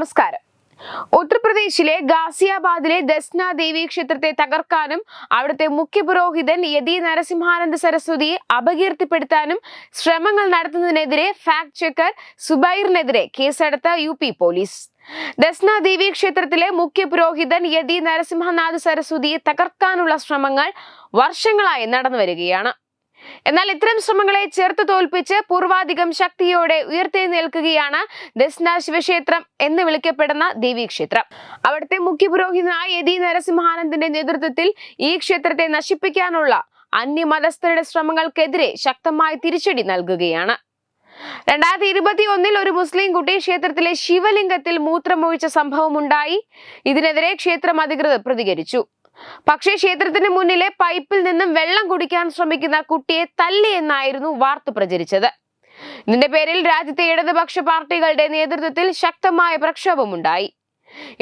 നമസ്കാരം. ഉത്തർപ്രദേശിലെ ഗാസിയാബാദിലെ ദസ്ന ദേവി ക്ഷേത്രത്തെ തകർക്കാനും അവിടുത്തെ മുഖ്യ പുരോഹിതൻ യതി നരസിംഹാനന്ദ സരസ്വതിയെ അപകീർത്തിപ്പെടുത്താനും ശ്രമങ്ങൾ നടത്തുന്നതിനെതിരെ ഫാക്ട് ചെക്കർ സുബൈറിനെതിരെ കേസെടുത്ത U P police. Dasna Devi ക്ഷേത്രത്തിലെ മുഖ്യ പുരോഹിതൻ യതി നരസിംഹനാഥ് സരസ്വതിയെ തകർക്കാനുള്ള ശ്രമങ്ങൾ വർഷങ്ങളായി നടന്നു വരികയാണ് എന്നാൽ ഇത്തരം ശ്രമങ്ങളെ ചെറുത്തു തോൽപ്പിച്ച് പൂർവാധികം ശക്തിയോടെ ഉയർത്തെഴുന്നേൽക്കുകയാണ് ദസ്ന ശിവക്ഷേത്രം എന്ന് വിളിക്കപ്പെടുന്ന ദേവീക്ഷേത്രം അവിടുത്തെ മുഖ്യപുരോഹിതനായ യതി നരസിംഹാനന്ദന്റെ നേതൃത്വത്തിൽ ഈ ക്ഷേത്രത്തെ നശിപ്പിക്കാനുള്ള അന്യമതസ്ഥരുടെ ശ്രമങ്ങൾക്കെതിരെ ശക്തമായ തിരിച്ചടി നൽകുകയാണ്. രണ്ടായിരത്തി ഇരുപത്തി ഒന്നിൽ ഒരു മുസ്ലിം കുട്ടി ക്ഷേത്രത്തിലെ ശിവലിംഗത്തിൽ മൂത്രമൊഴിച്ച സംഭവം ഉണ്ടായി ഇതിനെതിരെ ക്ഷേത്രം അധികൃതർ പ്രതികരിച്ചു. പക്ഷേ ക്ഷേത്രത്തിന് മുന്നിലെ പൈപ്പിൽ നിന്നും വെള്ളം കുടിക്കാൻ ശ്രമിക്കുന്ന കുട്ടിയെ തല്ലി എന്നായിരുന്നു വാർത്ത പ്രചരിച്ചത്. ഇതിന്റെ പേരിൽ രാജ്യത്തെ ഇടതുപക്ഷ പാർട്ടികളുടെ നേതൃത്വത്തിൽ ശക്തമായ പ്രക്ഷോഭമുണ്ടായി.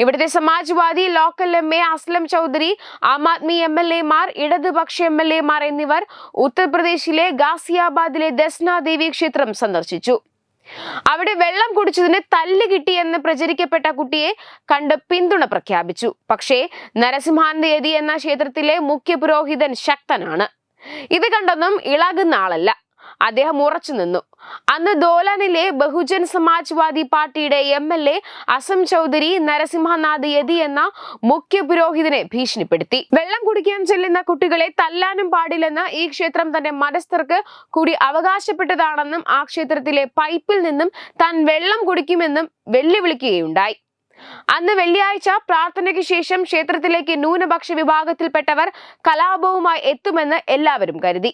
ഇവിടുത്തെ Samajwadi local M A Aslam Chaudhary Aam Aadmi M L എമാർ ഇടതുപക്ഷ എം എൽ എമാർ എന്നിവർ ഉത്തർപ്രദേശിലെ ഗാസിയാബാദിലെ ദസ്ന ദേവി ക്ഷേത്രം സന്ദർശിച്ചു. അവിടെ വെള്ളം കുടിച്ചതിന് തല്ല് കിട്ടിയെന്ന് പ്രചരിക്കപ്പെട്ട കുട്ടിയെ കണ്ട് പിന്തുണ പ്രഖ്യാപിച്ചു. പക്ഷേ നരസിംഹാനന്ദ യതി എന്ന ക്ഷേത്രത്തിലെ മുഖ്യ പുരോഹിതൻ ശക്തനാണ്. ഇത് കണ്ടൊന്നും ഇളകുന്ന ആളല്ല. അദ്ദേഹം ഉറച്ചു നിന്നു. അന്ന് ദോലനിലെ ബഹുജൻ സമാജ്വാദി പാർട്ടിയുടെ M L A Asam Chaudhary Narasimhanath Yati എന്ന മുഖ്യ പുരോഹിതനെ ഭീഷണിപ്പെടുത്തി. വെള്ളം കുടിക്കാൻ ചെല്ലുന്ന കുട്ടികളെ തല്ലാനും പാടില്ലെന്ന് ഈ ക്ഷേത്രം തന്റെ മതസ്ഥർക്ക് കൂടി അവകാശപ്പെട്ടതാണെന്നും ആ ക്ഷേത്രത്തിലെ പൈപ്പിൽ നിന്നും താൻ വെള്ളം കുടിക്കുമെന്നും വെല്ലുവിളിക്കുകയുണ്ടായി. അന്ന് വെള്ളിയാഴ്ച പ്രാർത്ഥനയ്ക്ക് ശേഷം ക്ഷേത്രത്തിലേക്ക് ന്യൂനപക്ഷ വിഭാഗത്തിൽപ്പെട്ടവർ കലാപവുമായി എത്തുമെന്ന് എല്ലാവരും കരുതി.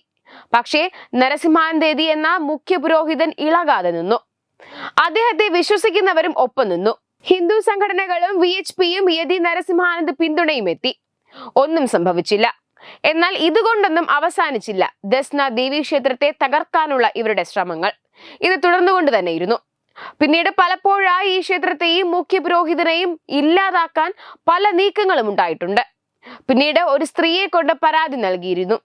പക്ഷേ നരസിംഹാൻ ദേദി എന്ന മുഖ്യ പുരോഹിതൻ ഇളകാതെ നിന്നു. അദ്ദേഹത്തെ വിശ്വസിക്കുന്നവരും ഒപ്പം നിന്നു. ഹിന്ദു സംഘടനകളും വി എച്ച് പിയും യതി നരസിംഹാനന്ദ് പിന്തുണയും എത്തി. ഒന്നും സംഭവിച്ചില്ല. എന്നാൽ ഇതുകൊണ്ടൊന്നും അവസാനിച്ചില്ല. ദസ്ന ദേവി ക്ഷേത്രത്തെ തകർക്കാനുള്ള ഇവരുടെ ശ്രമങ്ങൾ. ഇത് തുടർന്നുകൊണ്ട് തന്നെയിരുന്നു പിന്നീട് പലപ്പോഴായി ഈ ക്ഷേത്രത്തെയും മുഖ്യ പുരോഹിതനെയും ഇല്ലാതാക്കാൻ പല നീക്കങ്ങളും ഉണ്ടായിട്ടുണ്ട്. പിന്നീട് ഒരു സ്ത്രീയെ കൊണ്ട് പരാതി നൽകിയിരുന്നു.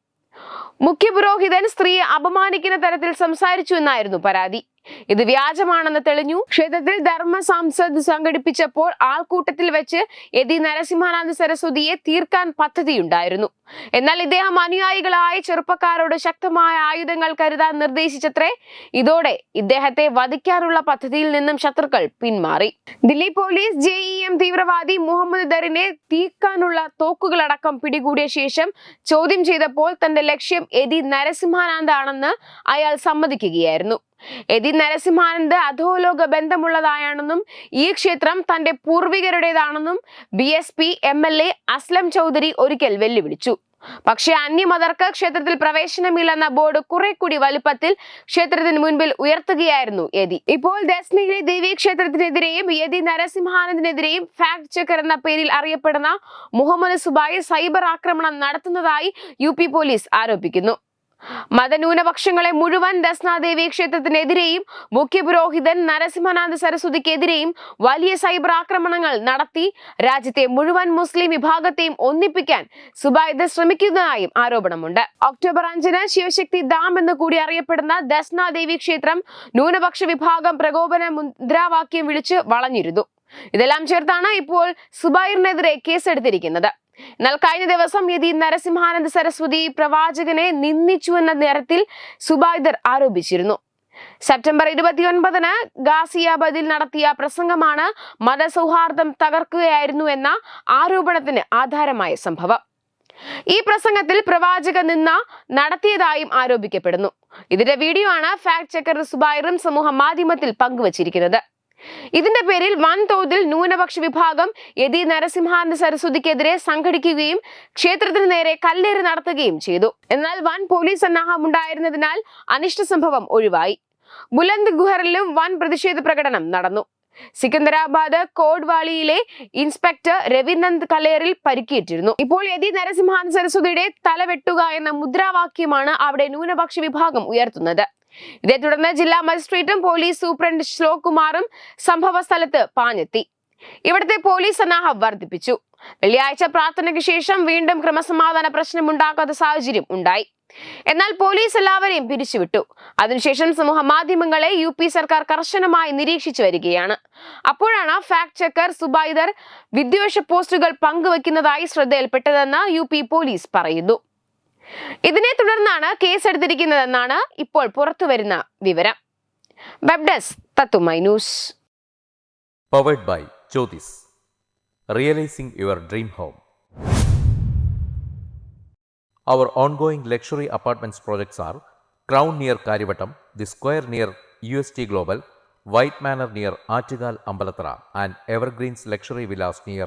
മുഖ്യ പുരോഹിതൻ സ്ത്രീയെ അപമാനിക്കുന്ന തരത്തിൽ സംസാരിച്ചു എന്നായിരുന്നു പരാതി. ഇത് വ്യാജമാണെന്ന് തെളിഞ്ഞു. ക്ഷേത്രത്തിൽ ധർമ്മ സംസദ് സംഘടിപ്പിച്ചപ്പോൾ ആൾക്കൂട്ടത്തിൽ വെച്ച് യതി നരസിംഹാനന്ദ സരസ്വതിയെ തീർക്കാൻ പദ്ധതിയുണ്ടായിരുന്നു. എന്നാൽ ഇദ്ദേഹം അനുയായികളായ ചെറുപ്പക്കാരോട് ശക്തമായ ആയുധങ്ങൾ കരുതാൻ നിർദ്ദേശിച്ചത്രേ ഇതോടെ ഇദ്ദേഹത്തെ വധിക്കാനുള്ള പദ്ധതിയിൽ നിന്നും ശത്രുക്കൾ പിന്മാറി. ദില്ലി പോലീസ് ജെ തീവ്രവാദി മുഹമ്മദ് ദറിനെ തീർക്കാനുള്ള തോക്കുകളടക്കം പിടികൂടിയ ശേഷം ചോദ്യം ചെയ്തപ്പോൾ തന്റെ ലക്ഷ്യം യതി നരസിംഹാനന്ദ ആണെന്ന് അയാൾ സമ്മതിക്കുകയായിരുന്നു. യതി നരസിംഹാനന്ദ് അധോലോക ബന്ധമുള്ളതായാണെന്നും ഈ ക്ഷേത്രം തന്റെ പൂർവികരുടേതാണെന്നും B S P M L A Aslam Chaudhary ഒരിക്കൽ വെല്ലുവിളിച്ചു. പക്ഷേ അന്യമതർക്ക് ക്ഷേത്രത്തിൽ പ്രവേശനമില്ലെന്ന ബോർഡ് കുറെ കൂടി വലുപ്പത്തിൽ ക്ഷേത്രത്തിന് മുൻപിൽ ഉയർത്തുകയായിരുന്നു യതി ഇപ്പോൾ ദസ്നയിലെ ദേവി ക്ഷേത്രത്തിനെതിരെയും യതി നരസിംഹാനന്ദിനെതിരെയും ഫാക്ട് ചെക്കർ എന്ന പേരിൽ അറിയപ്പെടുന്ന മുഹമ്മദ് സുബായി സൈബർ ആക്രമണം നടത്തുന്നതായി യു പോലീസ് ആരോപിക്കുന്നു. മതന്യൂനപക്ഷങ്ങളെ മുഴുവൻ ദസ്നാദേവി ക്ഷേത്രത്തിനെതിരെയും മുഖ്യപുരോഹിതൻ നരസിംഹനാഥ് സരസ്വതിക്കെതിരെയും വലിയ സൈബർ ആക്രമണങ്ങൾ നടത്തി രാജ്യത്തെ മുഴുവൻ മുസ്ലിം വിഭാഗത്തെയും ഒന്നിപ്പിക്കാൻ സുബൈദ് ശ്രമിക്കുന്നതായും ആരോപണമുണ്ട്. ഒക്ടോബർ അഞ്ചിന് ശിവശക്തി ഡാം എന്ന് കൂടി അറിയപ്പെടുന്ന ദസ്നാദേവി ക്ഷേത്രം ന്യൂനപക്ഷ വിഭാഗം പ്രകോപന മുദ്രാവാക്യം വിളിച്ച് വളഞ്ഞിരുന്നു. ഇതെല്ലാം ചേർത്താണ് ഇപ്പോൾ സുബൈറിനെതിരെ കേസെടുത്തിരിക്കുന്നത്. എന്നാൽ കഴിഞ്ഞ ദിവസം യതി നരസിംഹാനന്ദ സരസ്വതി പ്രവാചകനെ നിന്ദിച്ചു എന്ന നേരത്തിൽ സുബൈദർ ആരോപിച്ചിരുന്നു. സെപ്റ്റംബർ ഇരുപത്തിയൊൻപതിന് ഗാസിയാബാദിൽ നടത്തിയ പ്രസംഗമാണ് മതസൗഹാർദ്ദം തകർക്കുകയായിരുന്നു എന്ന ആരോപണത്തിന് ആധാരമായ സംഭവം. ഈ പ്രസംഗത്തിൽ പ്രവാചക നിന്ന നടത്തിയതായും ആരോപിക്കപ്പെടുന്നു. ഇതിന്റെ വീഡിയോ ആണ് ഫാക്ട് ചെക്കർ സുബൈറും സമൂഹ മാധ്യമത്തിൽ പങ്കുവച്ചിരിക്കുന്നത്. ഇതിന്റെ പേരിൽ വൻതോതിൽ ന്യൂനപക്ഷ വിഭാഗം യതി നരസിംഹാനന്ദ സരസ്വതിക്കെതിരെ സംഘടിക്കുകയും ക്ഷേത്രത്തിന് നേരെ കല്ലേറ് നടത്തുകയും ചെയ്തു. എന്നാൽ വൻ പോലീസ് സന്നാഹം ഉണ്ടായിരുന്നതിനാൽ അനിഷ്ട സംഭവം ഒഴിവായി. ബുലന്ദ് ഗുഹറിലും വൻ പ്രതിഷേധ പ്രകടനം നടന്നു. സിക്കന്ദരാബാദ് കോഡ്വാളിയിലെ ഇൻസ്പെക്ടർ രവിനന്ദ് കലേറിൽ പരിക്കേറ്റിരുന്നു. ഇപ്പോൾ യതി നരസിംഹാൻ സരസ്വതിയുടെ തലവെട്ടുക എന്ന മുദ്രാവാക്യമാണ് അവിടെ ന്യൂനപക്ഷ വിഭാഗം ഉയർത്തുന്നത്. ഇതേ തുടർന്ന് ജില്ലാ മജിസ്ട്രേറ്റും പോലീസ് സൂപ്രണ്ട് ശ്ലോക് കുമാറും സംഭവ സ്ഥലത്ത് പാഞ്ഞെത്തി. ഇവിടുത്തെ പോലീസ് സന്നാഹം വർദ്ധിപ്പിച്ചു. വെള്ളിയാഴ്ച പ്രാർത്ഥനയ്ക്ക് ശേഷം വീണ്ടും ക്രമസമാധാന പ്രശ്നം പ്രശ്നമുണ്ടാക്കാത്ത സാഹചര്യം ഉണ്ടായി. എന്നാൽ പോലീസ് എല്ലാവരെയും പിരിച്ചുവിട്ടു. അതിനുശേഷം സമൂഹ മാധ്യമങ്ങളെ യു പി സർക്കാർ കർശനമായി നിരീക്ഷിച്ചു വരികയാണ്. അപ്പോഴാണ് ഫാക്ട് ചെക്കർ സുബൈദർ വിദ്വേഷ പോസ്റ്റുകൾ പങ്കുവെക്കുന്നതായി ശ്രദ്ധയിൽപ്പെട്ടതെന്ന് യു പോലീസ് പറയുന്നു. ഇതിനെ തുടർന്നാണ് കേസെടുത്തിരിക്കുന്നതെന്നാണ് ഇപ്പോൾ പുറത്തുവരുന്ന വിവരം വെബ് ഡെസ്ക് തത്തുമൈ news powered by Jyothis realising your dream home Our ongoing luxury apartments projects are Crown near Karivattam, The Square near UST Global, White Manor near Achigal Ambalatra, and Evergreens Luxury Villas near